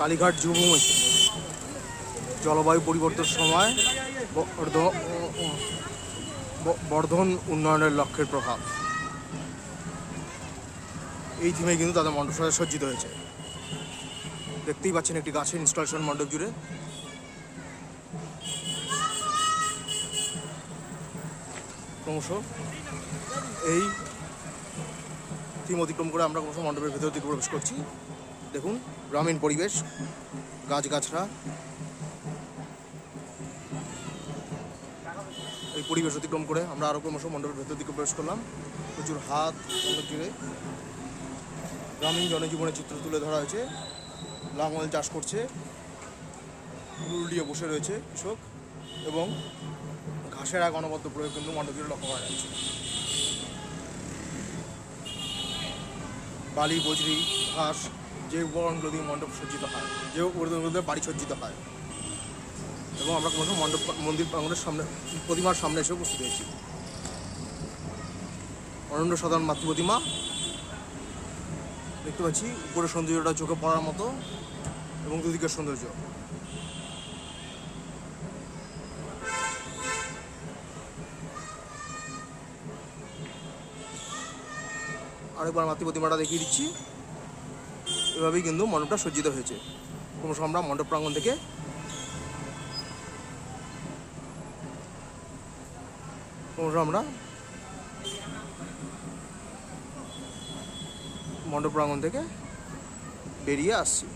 কালীঘাট যুবমঞ্চ জলবায়ু পরিবর্তনের সময় বর্ধন উন্নয়নের লক্ষ্যের প্রভাব। এই থিমে কিন্তু তাদের মণ্ডপ সাজা সজ্জিত হয়েছে। দেখতেই পাচ্ছেন একটি গাছের ইনস্টলেশন মণ্ডপ জুড়ে। ক্রমশ এই থিম অতিক্রম করে আমরা ক্রমশ মণ্ডপের ভেতর দিকে প্রবেশ করছি। দেখুন, গ্রামীণ পরিবেশ গাছগাছরা এই পরিবেশ অতিক্রম করে আমরা আরও ক্রমশ মণ্ডপের ভেতর দিকে প্রবেশ করলাম। প্রচুর হাত জুড়ে। গ্রামীণ জনজীবনের চিত্র তুলে ধরা হয়েছে। লাঙল চাষ করছে। বসে রয়েছে কৃষক এবং ঘাসের এক অনবদ্য প্রয়োগ কিন্তু মণ্ডপ জুড়ে লক্ষ্য করা যাচ্ছে। বালি, বজরি, ঘাস যে উপকরণগুলো দিয়ে মণ্ডপ সজ্জিত হয়, যে উপকরণগুলো দিয়ে বাড়ি সজ্জিত হয়। এবং আমরা কোনো মণ্ডপ, মন্দির প্রাঙ্গণের সামনে, প্রতিমার সামনে এসে উপস্থিত হয়েছি। অনন্য সাধারণ মাতৃ প্রতিমা, দেখতে পাচ্ছি উপরের সৌন্দর্যটা চোখে পড়ার মতো এবং দুদিকের সৌন্দর্য। আরেকবার মাতৃ প্রতিমাটা দেখিয়ে দিচ্ছি। এভাবেই কিন্তু মণ্ডপটা সজ্জিত হয়েছে। ক্রমশ আমরা মণ্ডপ প্রাঙ্গণ থেকে ক্রমশ আমরা মণ্ডপ প্রাঙ্গণ থেকে বেরিয়ে আসছি।